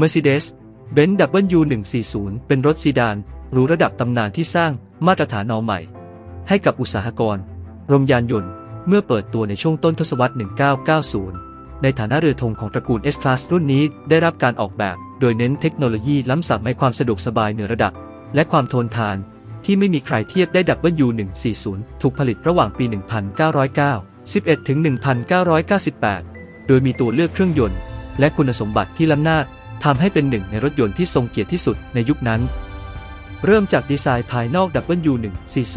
Mercedes-Benz W140 เป็นรถซีดานหรูระดับตำนานที่สร้างมาตรฐานเอาใหม่ ให้กับอุตสาหกรรมยานยนต์ เมื่อเปิดตัวในช่วงต้นทศวรรษ 1990 ในฐานะเรือธงของตระกูล S-Class รุ่นนี้ได้รับการออกแบบ โดยเน้นเทคโนโลยีล้ำสำในความสะดวกสบายเหนือระดับ และความทนทาน ที่ไม่มีใครเทียบได้ W140 ถูกผลิตระหว่างปี 1909 11ถึง1998 โดยมีตัวเลือกเครื่องยนต์ และคุณสมบัติที่ล้ำหน้า ทำให้เป็นหนึ่งในรถยนต์ที่ทรงเกียรติที่สุดในยุคนั้น เริ่มจากดีไซน์ภายนอก W140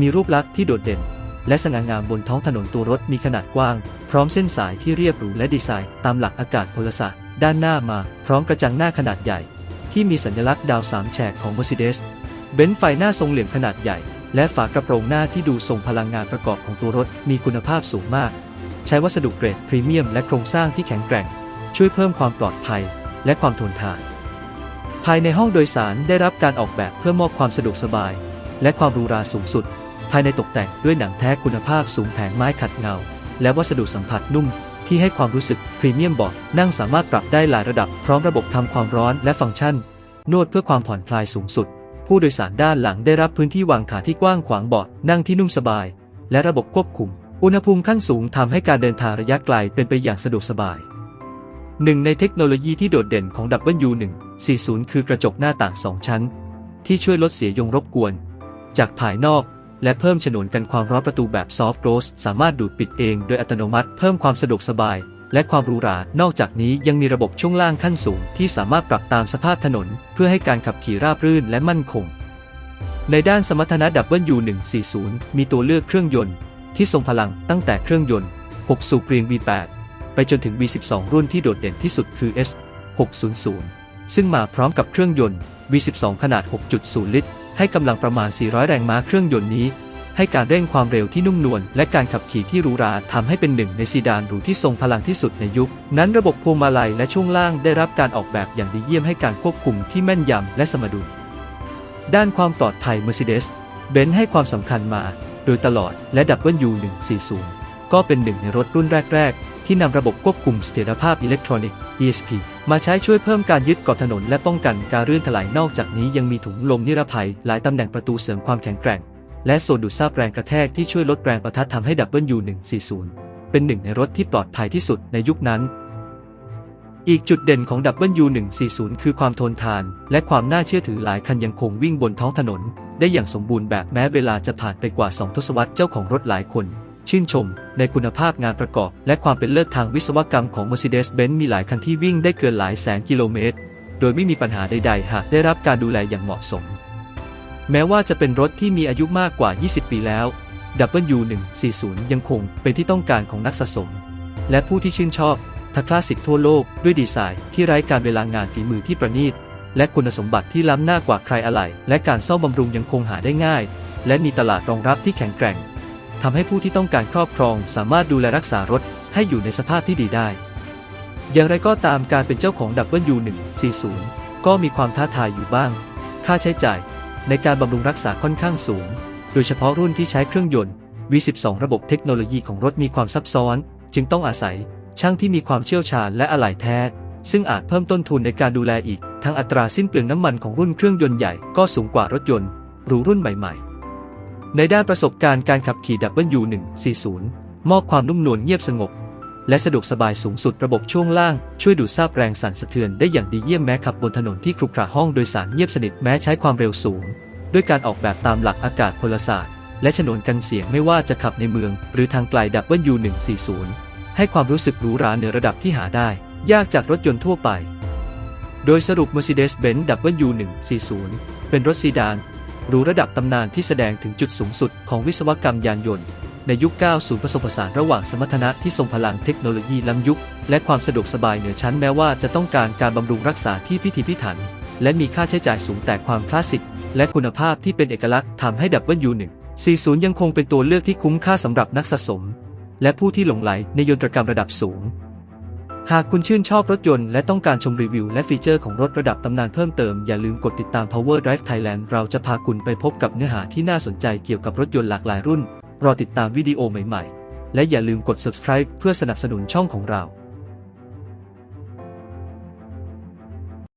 มีรูปลักษณ์ที่โดดเด่น และสง่างามบนท้องถนนตัวรถมีขนาดกว้าง พร้อมเส้นสายที่เรียบหรูและดีไซน์ตามหลักอากาศพลศาสตร์ด้านหน้ามาพร้อมกระจังหน้าขนาดใหญ่ ที่มีสัญลักษณ์ดาวสามแฉกของ Mercedes เบนซ์ไฟหน้าทรงเหลี่ยมขนาดใหญ่ และฝากระโปรงหน้าที่ดูทรงพลังงานประกอบของตัวรถมีคุณภาพสูงมาก ใช้วัสดุเกรดพรีเมียมและโครงสร้างที่แข็งแกร่ง ช่วยเพิ่มความปลอดภัย และความทนทาน ภายในห้องโดยสารได้รับการออกแบบเพื่อมอบความสะดวกสบาย และความหรูหราสูงสุด ภายในตกแต่งด้วยหนังแท้คุณภาพสูงแผงไม้ขัดเงา และวัสดุสัมผัสนุ่ม ที่ให้ความรู้สึกพรีเมียมเบาะนั่งสามารถปรับได้หลายระดับพร้อมระบบทำความร้อนและฟังก์ชัน นวดเพื่อความผ่อนคลายสูงสุด ผู้โดยสารด้านหลังได้รับพื้นที่วางขาที่กว้างขวางเบาะนั่งที่นุ่มสบาย และระบบควบคุม อุณหภูมิขั้นสูงทำให้การเดินทางระยะไกลเป็นไปอย่างสะดวกสบาย หนึ่งในเทคโนโลยีที่โดดเด่นของ W140 คือกระจกหน้าต่างสองชั้น ที่ช่วยลดเสียยงรบกวน จากภายนอกและเพิ่มฉนวนกันความร้อนประตูแบบซอฟต์โ s สสามารถดูดปิดเองโดยอัตโนมัติเพิ่มความสะดวกสบาย และความหรูหรา นอกจากนี้ยังมีระบบช่วงล่างขั้นสูง ที่สามารถปรับตามสภาพถนน เพื่อให้การขับขี่ราบรื่นและมั่นคง ในด้านสมรรถนะ W140 มีตัวเลือกเครื่องยนต์ ที่ทรงพลังตั้งแต่เครื่องยนต์6สูบเรียง V8 ไปจนถึง V12 รุ่นที่โดดเด่นที่สุดคือ S600 ซึ่งมาพร้อมกับเครื่องยนต์ V12 ขนาด 6.0 ลิตร ให้กำลังประมาณ 400 แรงม้าเครื่องยนต์นี้ ให้การเร่งความเร็วที่นุ่มนวลและการขับขี่ที่หรูหราทำให้เป็นหนึ่งในซีดานหรูที่ทรงพลังที่สุดในยุค นั้นระบบพวงมาลัยและช่วงล่างได้รับการออกแบบอย่างดีเยี่ยมให้การควบคุมที่แม่นยำและสมดุล ด้านความปลอดภัย Mercedes เบนซ์ให้ความสำคัญมา โดยตลอดและ W140 ก็เป็นหนึ่งในรถรุ่นแรก ๆ ที่นำระบบควบคุมเสถียรภาพอิเล็กทรอนิกส์ ESP มาใช้ช่วยเพิ่มการยึดเกาะถนนและป้องกันการรื่นถลายนอกจากนี้ยังมีถุงลมนิรภัย หลายตำแหน่งประตูเสริมความแข็งแกร่ง และโซนดูดซาบแรงกระแทกที่ช่วยลดแรงประทะทำให้ W140 เป็นหนึ่งในรถที่ปลอดภัยที่สุดในยุคนั้น อีกจุดเด่นของ W140 คือความทนทาน และความน่าเชื่อถือหลายคันยังคงวิ่งบนท้องถนน ได้อย่างสมบูรณ์แบบแม้เวลาจะผ่านไปกว่า 2 ทศวรรษเจ้าของรถหลายคน ชื่นชม ในคุณภาพงานประกอบ และความเป็นเลิศทางวิศวกรรมของ Mercedes-Benz มีหลายคันที่วิ่งได้เกินหลายแสนกิโลเมตร โดยไม่มีปัญหาใดๆ หากได้รับการดูแลอย่างเหมาะสม แม้ว่าจะเป็นรถที่มีอายุมากกว่า 20 ปีแล้ว W140 ยังคงเป็นที่ต้องการของนักสะสม และผู้ที่ชื่นชอบทัคลาสสิกทั่วโลกด้วยดีไซน์ที่ไร้การเวลางานฝีมือที่ประณีต และคุณสมบัติที่ล้ำหน้ากว่าใครอะไรและการซ่อมบำรุงยังคงหาได้ง่าย และมีตลาดรองรับที่แข็งแกร่ง ทำให้ผู้ที่ต้องการครอบครองสามารถดูแลรักษารถให้อยู่ในสภาพที่ดีได้ อย่างไรก็ตามการเป็นเจ้าของ W140 ก็มีความท้าทายอยู่บ้าง ค่าใช้จ่ายในการบำรุงรักษาค่อนข้างสูง โดยเฉพาะรุ่นที่ใช้เครื่องยนต์ V12 ระบบเทคโนโลยีของรถมีความซับซ้อน จึงต้องอาศัยช่างที่มีความเชี่ยวชาญและอะไหล่แท้ ซึ่งอาจเพิ่มต้นทุนในการดูแลอีก ทั้งอัตราสิ้นเปลืองน้ำมันของรุ่นเครื่องยนต์ใหญ่ก็สูงกว่ารถยนต์หรูรุ่นใหม่ ๆ ในด้านประสบการณ์การขับขี่ W140 มอบความนุ่มนวลเงียบสงบ และสะดวกสบายสูงสุดระบบช่วงล่าง ช่วยดูดซาบแรงสั่นสะเทือนได้อย่างดีเยี่ยมแม้ขับบนถนนที่ครุขระห้องโดยสารเงียบสนิทแม้ใช้ความเร็วสูง ด้วยการออกแบบตามหลักอากาศพลศาสตร์ และฉนวนกันเสียงไม่ว่าจะขับในเมือง หรือทางไกล W140 ให้ความรู้สึกหรูหราเหนือระดับที่หาได้ ยากจากรถยนต์ทั่วไป โดยสรุป Mercedes-Benz W140 เป็นรถซีดาน รูระดับตำนานที่แสดงถึงจุดสูงสุดของวิศวกรรมยานยนต์ ในยุค 90 ผสมผสานระหว่างสมรรถนะที่ทรงพลังเทคโนโลยีล้ำยุค และความสะดวกสบายเหนือชั้นแม้ว่าจะต้องการการบำรุงรักษาที่พิถีพิถัน และมีค่าใช้จ่ายสูงแต่ความคลาสสิก และคุณภาพที่เป็นเอกลักษณ์ทำให้ W140 ยังคงเป็นตัวเลือกที่คุ้มค่าสำหรับนักสะสม และผู้ที่หลงไหลในยนตรกรรมระดับสูง หากคุณชื่นชอบรถยนต์และต้องการชมรีวิวและฟีเจอร์ของรถระดับตำนานเพิ่มเติม อย่าลืมกดติดตาม Power Drive Thailand เราจะพาคุณไปพบกับเนื้อหาที่น่าสนใจเกี่ยวกับรถยนต์หลากหลายรุ่น รอติดตามวิดีโอใหม่ๆ และอย่าลืมกด subscribe เพื่อสนับสนุนช่องของเรา